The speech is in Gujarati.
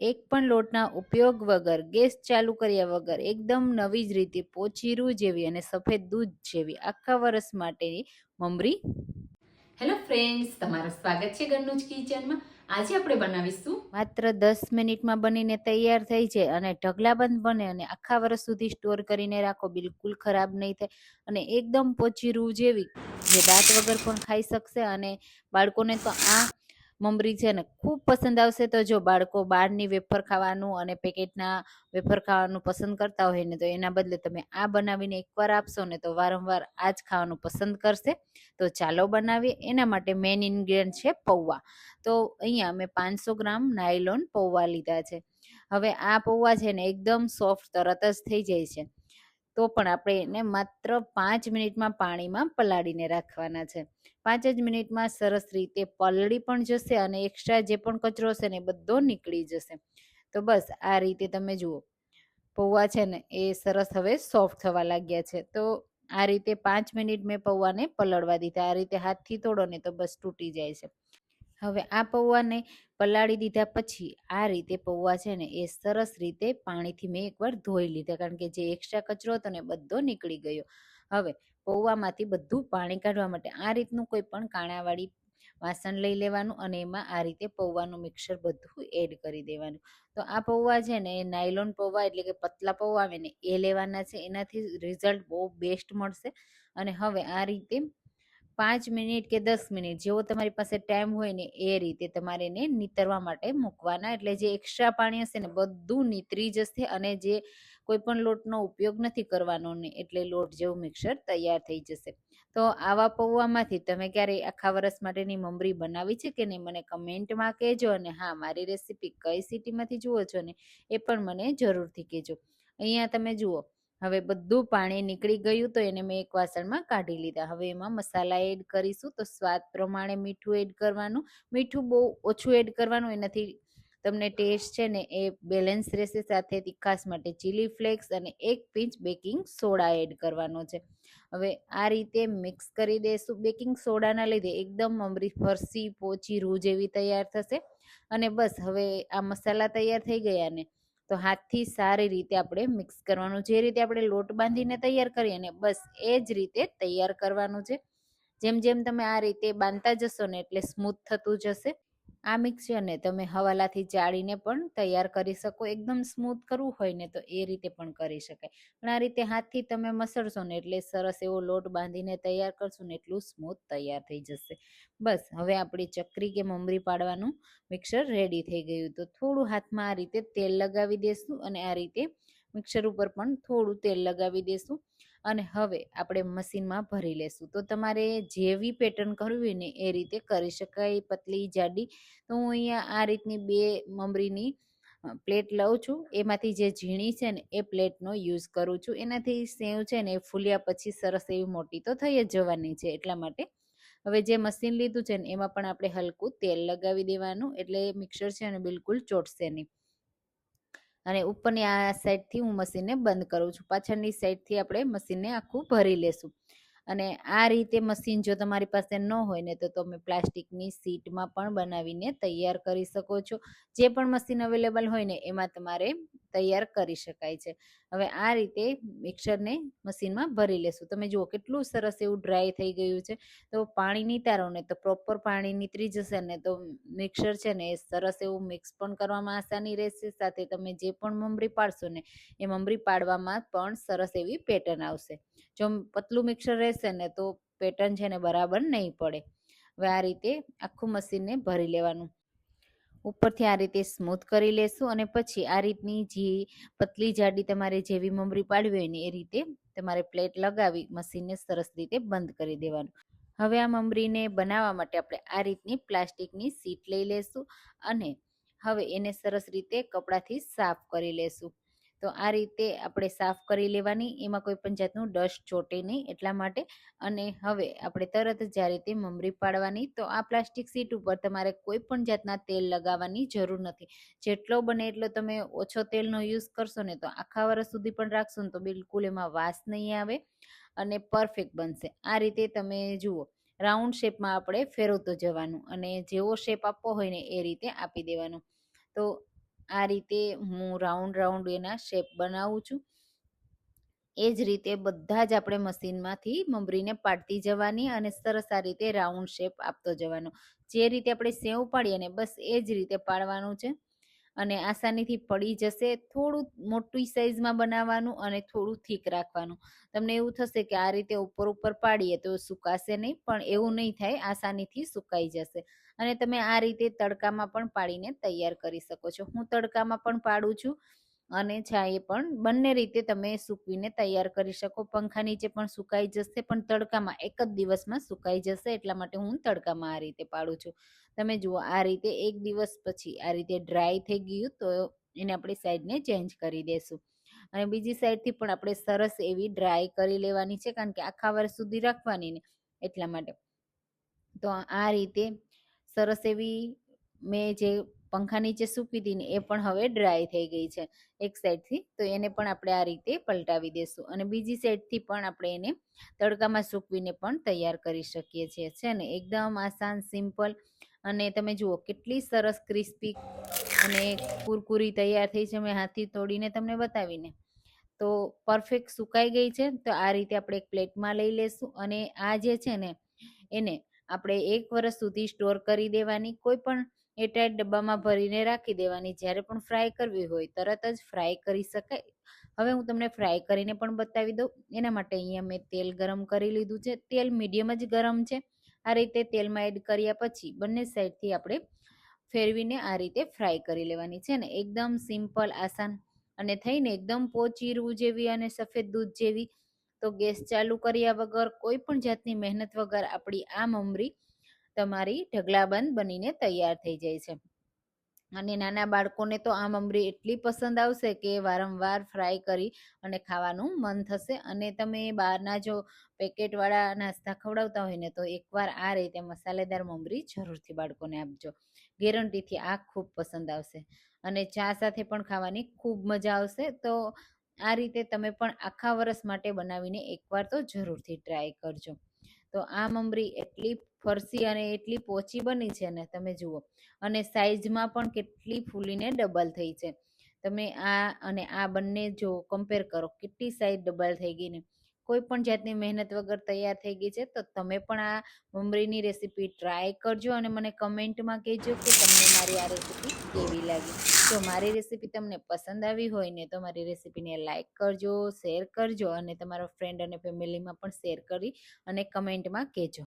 એક પણ લોટના ઉપયોગ વગર ગેસ ચાલુ કર્યા વગર એકદમ નવી જ રીતે પોચી રૂ જેવી અને સફેદ દૂધ જેવી આખા વર્ષ માટેની મમરી. હેલો ફ્રેન્ડ્સ તમારું સ્વાગત છે ઘરનું જ કિચનમાં. આજે આપણે બનાવીશું. માત્ર દસ મિનિટમાં બનીને તૈયાર થઈ જાય અને ઢગલાબંધ બને અને આખા વર્ષ સુધી સ્ટોર કરીને રાખો બિલકુલ ખરાબ નહીં થાય. અને એકદમ પોચી રૂ જેવી જે દાંત વગર પણ ખાઈ શકશે અને બાળકોને તો આ મમરી છે ને ખૂબ પસંદ આવશે તો જો બાળકો બહારની વેફર ખાવાનું અને પેકેટના વેફર ખાવાનું પસંદ કરતા હોય ને તો એના બદલે તમે આ બનાવીને એકવાર આપશો ને તો વારંવાર આ જ ખાવાનું પસંદ કરશે. તો ચાલો બનાવીએ. એના માટે મેઇન ઇન્ગ્રીડિયન્ટ છે પૌવા. તો અહીંયા મેં પાંચસો ગ્રામ નાયલોન પૌવા લીધા છે. હવે આ પૌવા છે ને એકદમ સોફ્ટ તરત જ થઈ જાય છે. તો પણ આપણે એને માત્ર પાંચ મિનિટમાં પાણીમાં પલાળીને રાખવાના છે. પાંચ જ મિનિટમાં સરસ રીતે પલળી પણ જશે અને એક્સ્ટ્રા જે પણ કચરો હશે ને બધો નીકળી જશે. તો બસ આ રીતે તમે જુઓ. પૌવા છે ને એ સરસ હવે સોફ્ટ થવા લાગ્યા છે. તો આ રીતે પાંચ મિનિટ મેં પૌવાને પલળવા દીધા. આ રીતે હાથથી તોડો ને તો બસ તૂટી જાય છે. હવે આ પૌવાને પલાળી દીધા પછી આ રીતે પૌવા છે ને એ સરસ રીતે પાણીથી મેં એકવાર ધોઈ લીધા કારણ કે જે એક્સ્ટ્રા કચરો હતો ને બધો નીકળી ગયો. હવે પૌવામાંથી બધું પાણી કાઢવા માટે આ રીતનું કોઈ પણ કાણાવાળી વાસણ લઈ લેવાનું અને એમાં આ રીતે પૌવાનું મિક્સર બધું એડ કરી દેવાનું. તો આ પૌવા છે ને એ નાયલોન પૌવા એટલે કે પતલા પૌવા આવે ને એ લેવાના છે. એનાથી રિઝલ્ટ બહુ બેસ્ટ મળશે. અને હવે આ રીતે પાંચ મિનિટ કે દસ મિનિટ જેવો તમારી પાસે ટાઈમ હોય ને એ રીતે તમારે એને નીતરવા માટે મૂકવાના. એટલે જે એક્સ્ટ્રા પાણી હશે ને બધું નીતરી જશે અને જે કોઈ પણ લોટનો ઉપયોગ નથી કરવાનો ને એટલે લોટ જેવું મિક્સર તૈયાર થઈ જશે. તો આવા પૌવામાંથી તમે ક્યારેય આખા વર્ષ માટેની મમરી બનાવી છે કે નહીં મને કમેન્ટમાં કહેજો અને હા, મારી રેસીપી કઈ સિટીમાંથી જુઓ છો ને એ પણ મને જરૂરથી કહેજો. અહીંયા તમે જુઓ હવે બધું પાણી નીકળી ગયું તો એને મેં એક વાસણમાં કાઢી લીધા. હવે એમાં મસાલા એડ કરીશું તો સ્વાદ પ્રમાણે મીઠું એડ કરવાનું. મીઠું બહુ ઓછું એડ કરવાનું, એનાથી તમને ટેસ્ટ છે ને એ બેલેન્સ રહેશે. સાથે તીખાસ માટે ચીલી ફ્લેક્સ અને એક પિંચ બેકિંગ સોડા એડ કરવાનો છે. હવે આ રીતે મિક્સ કરી દઈશું બેકિંગ સોડાના લીધે એકદમ મમરી ફરસી, પોચી, રૂ જેવી તૈયાર થશે. અને બસ હવે આ મસાલા તૈયાર થઈ ગયા ને તો હાથથી સારી રીતે આપણે મિક્સ કરવાનું. જે રીતે આપણે લોટ બાંધીને તૈયાર કરીએ ને બસ એ જ રીતે તૈયાર કરવાનું છે. જેમ જેમ તમે આ રીતે બાંધતા જશો ને એટલે સ્મૂથ થતું જશે. આ મિક્સચરને તમે હવાલાથી ચાળીને પણ તૈયાર કરી શકો. એકદમ સ્મૂથ કરવું હોય ને તો એ રીતે પણ કરી શકાય. પણ આ રીતે હાથથી તમે મસળશો ને એટલે સરસ એવો લોટ બાંધીને તૈયાર કરશો ને એટલું સ્મૂથ તૈયાર થઈ જશે. બસ, હવે આપણી ચકરી કે મમરી પાડવાનું મિક્સર રેડી થઈ ગયું. તો થોડું હાથમાં આ રીતે તેલ લગાવી દેશું અને આ રીતે મિક્સર ઉપર પણ થોડું તેલ લગાવી દેશું. અને હવે આપણે મશીનમાં ભરી લેશું. તો તમારે જેવી પેટર્ન કરવી ને એ રીતે કરી શકાય પતલી જાડી. તો હું અહીંયા આ રીતની બે મમરીની પ્લેટ લઉં છું. એમાંથી જે ઝીણી છે ને એ પ્લેટનો યુઝ કરું છું. એનાથી સેવ છે ને એ ફૂલ્યા પછી સરસ એવી મોટી તો થઈ જ જવાની છે એટલા માટે. હવે જે મશીન લીધું છે ને એમાં પણ આપણે હલકું તેલ લગાવી દેવાનું. એટલે મિક્સર છે ને બિલકુલ ચોટશે નહીં. અને ઉપરની આ સાઈડથી હું મશીનને બંધ કરું છું. પાછળની સાઈડથી આપણે મશીનને આખું ભરી લેશું. અને આ રીતે મશીન જો તમારી પાસે ન હોય ને તો તમે પ્લાસ્ટિકની સીટમાં પણ બનાવીને તૈયાર કરી શકો છો. જે પણ મશીન અવેલેબલ હોય ને એમાં તમારે તૈયાર કરી શકાય છે. હવે આ રીતે મિક્સરને મશીનમાં ભરી લેશું. તમે જુઓ કેટલું સરસ એવું ડ્રાય થઈ ગયું છે. તો પાણી નીતારો ને તો પ્રોપર પાણી નીતરી જશે ને તો મિક્સર છે ને એ સરસ એવું મિક્સ પણ કરવામાં આસાની રહેશે. સાથે તમે જે પણ મમરી પાડશો ને એ મમરી પાડવામાં પણ સરસ એવી પેટર્ન આવશે. જો પતલું મિક્સર રહેશે ને તો પેટર્ન છે ને બરાબર નહીં પડે. હવે આ રીતે આખું મશીનને ભરી લેવાનું. ઉપરથી આ રીતે સ્મૂથ કરી લેશું અને પછી આ રીતની જે પતલી જાડી તમારે જેવી મમરી પાડવી હોય ને એ રીતે તમારે પ્લેટ લગાવી મશીનને સરસ રીતે બંધ કરી દેવાનું. હવે આ મમરીને બનાવવા માટે આપણે આ રીતની પ્લાસ્ટિકની સીટ લઈ લેશું અને હવે એને સરસ રીતે કપડાથી સાફ કરી લેશું. તો આ રીતે આપણે સાફ કરી લેવાની, એમાં કોઈ પણ જાતનું ડસ્ટ ચોટે નહીં, એટલા માટે. અને હવે આપણે તરત જ આ રીતે મમરી પાડવાની. તો આ પ્લાસ્ટિક સીટ ઉપર તમારે કોઈ પણ જાતના તેલ લગાવવાની જરૂર નથી. જેટલો બને એટલો તમે ઓછો તેલનો યુઝ કરશો ને તો આખા વર્ષ સુધી પણ રાખશો ને તો બિલકુલ એમાં વાસ નહીં આવે અને પરફેક્ટ બનશે. આ રીતે તમે જુઓ, રાઉન્ડ શેપમાં આપણે ફેરવતો જવાનું અને જેવો શેપ આપવો હોય ને એ રીતે આપી દેવાનું. તો આ રીતે હું રાઉન્ડ રાઉન્ડ એના શેપ બનાવું છું. એ જ રીતે બધા જ આપણે મશીનમાંથી મમરીને પાડતી જવાની અને સરસ આ રીતે રાઉન્ડ શેપ આપતો જવાનો. જે રીતે આપણે સેવ પાડીએ ને બસ એ જ રીતે પાડવાનું છે. અને આસાનીથી પડી જશે. થોડું મોટી સાઈઝમાં બનાવવાનું અને થોડું થીક રાખવાનું. તમને એવું થશે કે આ રીતે ઉપર ઉપર પાડીએ તો સુકાશે નહીં, પણ એવું નહીં થાય, આસાનીથી સુકાઈ જશે. અને તમે આ રીતે તડકામાં પણ પાડીને તૈયાર કરી શકો છો. હું તડકામાં પણ પાડું છું. અને છાંયે પણ બંને રીતે તમે સૂકવીને તૈયાર કરી શકો. પંખા નીચે પણ સુકાઈ જશે, પણ તડકામાં એક જ દિવસમાં સુકાઈ જશે, એટલા માટે હું તડકામાં આ રીતે પાડું છું. તમે જુઓ, આ રીતે એક દિવસ પછી આ રીતે ડ્રાય થઈ ગયું, તો એને આપણે સાઈડને ચેન્જ કરી દેશું. અને બીજી સાઈડથી પણ આપણે સરસ એવી ડ્રાય કરી લેવાની છે, કારણ કે આખા વર્ષ સુધી રાખવાની ને, એટલા માટે. તો આ રીતે સરસ એવી મેં જે પંખા નીચે સૂકી હતી ને એ પણ હવે ડ્રાય થઈ ગઈ છે એક સાઈડથી તો એને પણ આપણે આ રીતે પલટાવી દેશું અને બીજી સાઈડથી પણ આપણે એને તડકામાં સૂકવીને પણ તૈયાર કરી શકીએ છીએ. છે ને? એકદમ આસાન સિમ્પલ અને તમે જુઓ કેટલી સરસ ક્રિસ્પી અને કુરકુરી તૈયાર થઈ છે. મેં હાથથી તોડીને તમને બતાવીને. તો પરફેક્ટ સુકાઈ ગઈ છે. તો આ રીતે આપણે એક પ્લેટમાં લઈ લેશું અને આ જે છે ને, એને આપણે એક વર્ષ સુધી સ્ટોર કરી દેવાની. કોઈ પણ એરટાઈટ ડબ્બામાં ભરીને રાખી દેવાની. જ્યારે પણ ફ્રાય કરવી હોય, તરત જ ફ્રાય કરી શકાય. હવે હું તમને ફ્રાય કરીને પણ બતાવી દઉં. એના માટે અહીંયા મેં તેલ ગરમ કરી લીધું છે. તેલ મીડિયમ જ ગરમ છે. આ રીતે તેલમાં એડ કર્યા પછી બંને સાઈડથી આપણે ફેરવીને આ રીતે ફ્રાય કરી લેવાની છે ને. એકદમ સિમ્પલ, આસાન અને થઈને એકદમ પોચીરવું જેવી અને સફેદ દૂધ જેવી. તો ગેસ ચાલુ કર્યા વગર કોઈ પણ જાતની મહેનત વગર આપણી આ મમરી તમારી ઢગલાબંધ બનીને તૈયાર થઈ જાય છે. અને નાના બાળકોને તો આ મમરી એટલી પસંદ આવશે કે વારંવાર ફ્રાય કરી અને ખાવાનું મન થશે. અને તમે બહારના જો પેકેટવાળા નાસ્તા ખવડાવતા હોય ને તો એકવાર આ રીતે મસાલેદાર મમરી જરૂરથી બાળકોને આપજો. ગેરંટીથી આ ખૂબ પસંદ આવશે. અને ચા સાથે પણ ખાવાની ખૂબ મજા આવશે. તો આ રીતે તમે પણ આખા વર્ષ માટે બનાવીને એકવાર તો જરૂરથી ટ્રાય કરજો. તો આ મમરી એટલી ફરસી અને એટલી પોચી બની છે ને, તમે જુઓ. અને સાઈઝમાં પણ કેટલી ફૂલીને ડબલ થઈ છે. તમે આ અને આ બંને જો કમ્પેર કરો, કેટલી સાઈઝ ડબલ થઈ ગઈ ને. કોઈ પણ જાતની મહેનત વગર તૈયાર થઈ ગઈ છે, તો તમે પણ આ મમરીની રેસીપી ટ્રાય કરજો અને મને કમેન્ટમાં કહેજો કે તમને મારી આ રેસીપી કેવી લાગી. જો મારી રેસીપી તમને પસંદ આવી હોય ને, તો મારી રેસીપીને લાઇક કરજો શેર કરજો અને તમારા ફ્રેન્ડ અને ફેમિલીમાં પણ શેર કરી અને કમેન્ટમાં કહેજો.